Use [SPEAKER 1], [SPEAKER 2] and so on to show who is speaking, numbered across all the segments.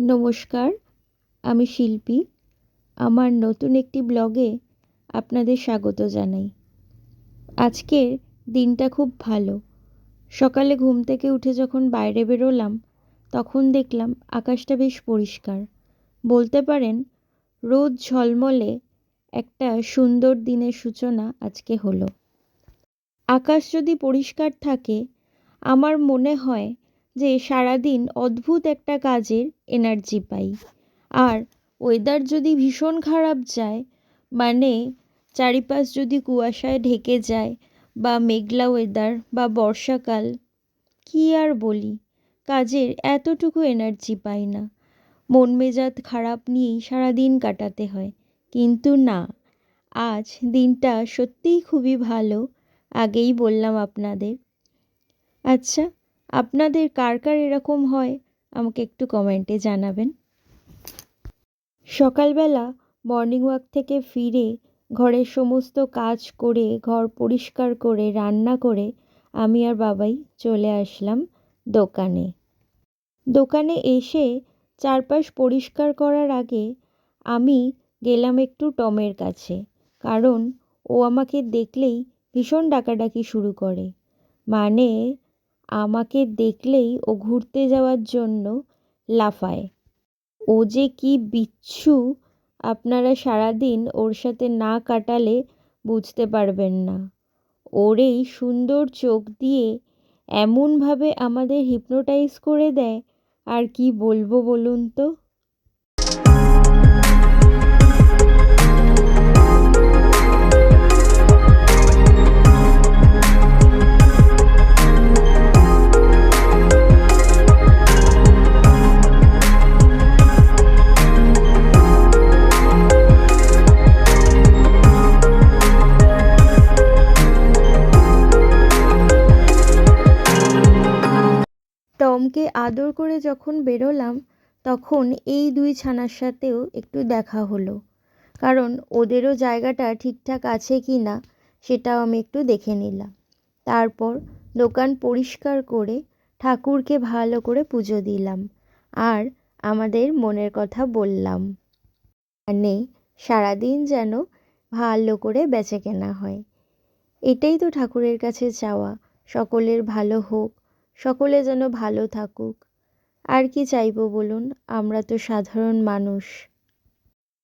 [SPEAKER 1] নমস্কার, আমি শিল্পী। আমার নতুন একটি ব্লগে আপনাদের স্বাগত জানাই। আজকের দিনটা খুব ভালো। সকালে ঘুম থেকে উঠে যখন বাইরে বেরোলাম, তখন দেখলাম আকাশটা বেশ পরিষ্কার। বলতে পারেন, রোদ ঝলমলে একটা সুন্দর দিনের সূচনা আজকে হলো। আকাশ যদি পরিষ্কার থাকে, আমার মনে হয় যে সারাদিন অদ্ভুত একটা কাজের এনার্জি পাই। আর ওয়েদার যদি ভীষণ খারাপ যায় মানে চারিপাশ যদি কুয়াশায় ঢেকে যায় বা মেঘলা ওয়েদার বা বর্ষাকাল, কী আর বলি? কাজের এতটুকু এনার্জি পাই না। মন মেজাজ খারাপ নিয়েই সারাদিন কাটাতে হয়। কিন্তু না, আজ দিনটা সত্যিই খুবই ভালো, আগেই বললাম আপনাদের। আচ্ছা আপনাদের কার কার এরকম হয়, আমাকে একটু কমেন্টে জানাবেন। সকালবেলা মর্নিং ওয়াক থেকে ফিরে, ঘরের সমস্ত কাজ করে, ঘর পরিষ্কার করে, রান্না করে, আমি আর বাবাই চলে আসলাম দোকানে। দোকানে এসে চারপাশ পরিষ্কার করার আগে আমি গেলাম একটু টমের কাছে, কারণ ও আমাকে দেখলেই ভীষণ ডাকাডাকি শুরু করে। মানে আমাকে দেখলেই ও ঘুরতে যাওয়ার জন্য লাফায়। ও যে কি বিচ্ছু, আপনারা সারাদিন ওর সাথে না কাটালে বুঝতে পারবেন না। ওর এই সুন্দর চোখ দিয়ে এমনভাবে আমাদের হিপনোটাইজ করে দেয়, আর কি বলব বলুন তো? টমকে আদর করে যখন বেরোলাম, তখন এই দুই ছানার সাথেও একটু দেখা হলো। কারণ ওদেরও জায়গাটা ঠিকঠাক আছে কি না, সেটাও আমি একটু দেখে নিলাম। তারপর দোকান পরিষ্কার করে ঠাকুরকে ভালো করে পুজো দিলাম। আর আমাদের মনের কথা বললাম। মানে সারাদিন যেন ভালো করে বেচে কেনা হয়। এটাই তো ঠাকুরের কাছে চাওয়া। সকলের ভালো হোক সকলে যেন ভালো থাকুক। আর কি চাইব বলুন, আমরা তো সাধারণ মানুষ।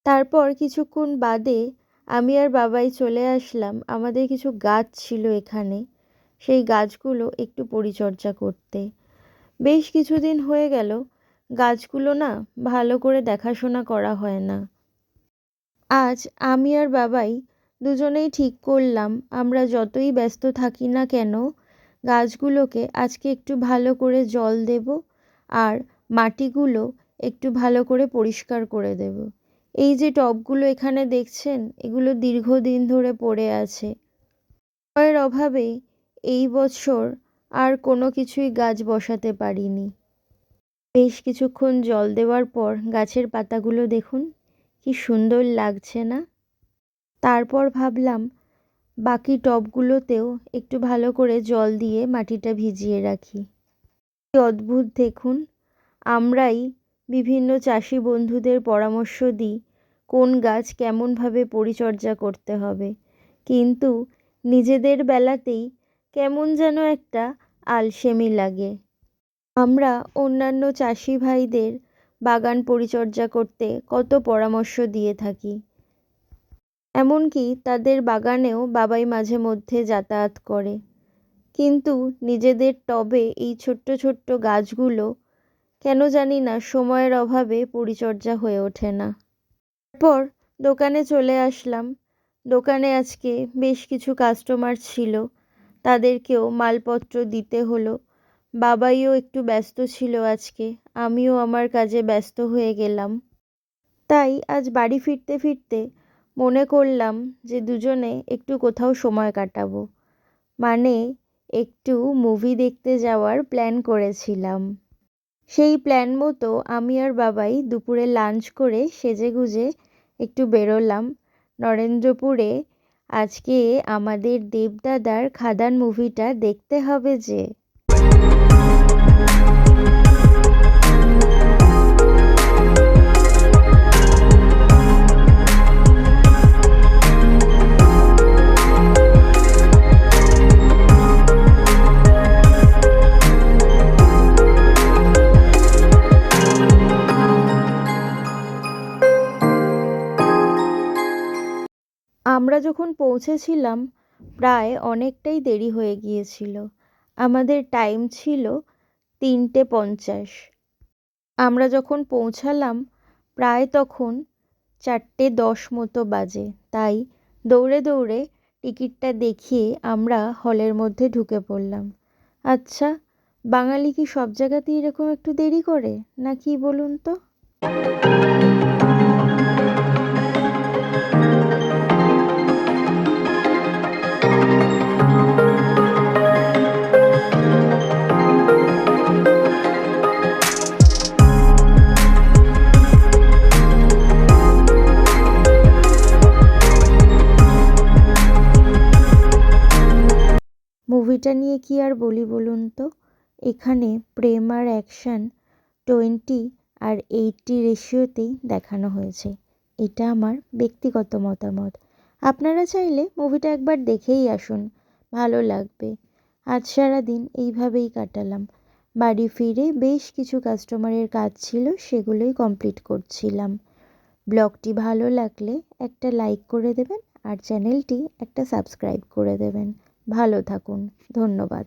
[SPEAKER 1] তারপর কিছুক্ষণ বাদে আমি আর বাবাই চলে আসলাম। আমাদের কিছু গাছ ছিল এখানে। সেই গাছগুলো একটু পরিচর্যা করতে। বেশ কিছুদিন হয়ে গেল। গাছগুলো না ভালো করে দেখাশোনা করা হয় না। আজ আমি আর বাবাই দুজনেই ঠিক করলাম। আমরা যতই ব্যস্ত থাকি না কেন গাছগুলোকে আজকে একটু ভালো করে জল দেব আর মাটিগুলো একটু ভালো করে পরিষ্কার করে দেব। এই যে টবগুলো এখানে দেখছেন, এগুলো দীর্ঘদিন ধরে পড়ে আছে। এর অভাবে এই বছর আর কোনো কিছুই গাছ বসাতে পারিনি। বেশ কিছুক্ষণ জল দেওয়ার পর গাছের পাতাগুলো দেখুন, কি সুন্দর লাগছে না? তারপর ভাবলাম বাকি টবগুলোতেও একটু ভালো করে জল দিয়ে মাটিটা ভিজিয়ে রাখি। অদ্ভুত দেখুন, আমরাই বিভিন্ন চাষি বন্ধুদের পরামর্শ দিই কোন গাছ কেমনভাবে পরিচর্যা করতে হবে। কিন্তু নিজেদের বেলাতেই কেমন যেন একটা আলসেমি লাগে। আমরা অন্যান্য চাষি ভাইদের বাগান পরিচর্যা করতে কত পরামর্শ দিয়ে থাকি। এমনকি তাদের বাগানেও বাবাই মাঝে মধ্যে যাতায়াত করে। কিন্তু নিজেদের টবে এই ছোট্ট ছোট্ট গাছগুলো কেন জানি না সময়ের অভাবে পরিচর্যা হয়ে ওঠে না। তারপর দোকানে চলে আসলাম। দোকানে আজকে বেশ কিছু কাস্টমার ছিল। তাদেরকেও মালপত্র দিতে হলো। বাবাইও একটু ব্যস্ত ছিল আজকে। আমিও আমার কাজে ব্যস্ত হয়ে গেলাম। তাই আজ বাড়ি ফিরতে ফিরতে মনে করলাম যে দুজনে একটু কোথাও সময় কাটাবো। মানে একটু মুভি দেখতে যাওয়ার প্ল্যান করেছিলাম। সেই প্ল্যান মতো আমি আর বাবাই দুপুরে লাঞ্চ করে সেজে গুজে একটু বেরোলাম। নরেন্দ্রপুরে আজকে আমাদের দেবদাদার খাদান মুভিটা দেখতে হবে যে। আমরা যখন পৌঁছেছিলাম, প্রায় অনেকটাই দেরি হয়ে গিয়েছিল। আমাদের টাইম ছিল তিনটে পঞ্চাশ। আমরা যখন পৌঁছালাম, প্রায় তখন চারটে দশ মতো বাজে। তাই দৌড়ে দৌড়ে টিকিটটা দেখিয়ে আমরা হলের মধ্যে ঢুকে পড়লাম। আচ্ছা বাঙালি কি সব জায়গাতেই এরকম একটু দেরি করে? না কি বলুন তো? মুভিটা নিয়ে কি আর বলি বলুন তো? এখানে প্রেম আর অ্যাকশান টোয়েন্টি আর এইটটি রেশিওতেই দেখানো হয়েছে। এটা আমার ব্যক্তিগত মতামত। আপনারা চাইলে মুভিটা একবার দেখেই আসুন। ভালো লাগবে। আজ সারাদিন এইভাবেই কাটালাম। বাড়ি ফিরে বেশ কিছু কাস্টমারের কাজ ছিল, সেগুলোই কমপ্লিট করছিলাম। ব্লগটি ভালো লাগলে একটা লাইক করে দেবেন আর চ্যানেলটি একটা সাবস্ক্রাইব করে দেবেন। ভালো থাকুন ধন্যবাদ।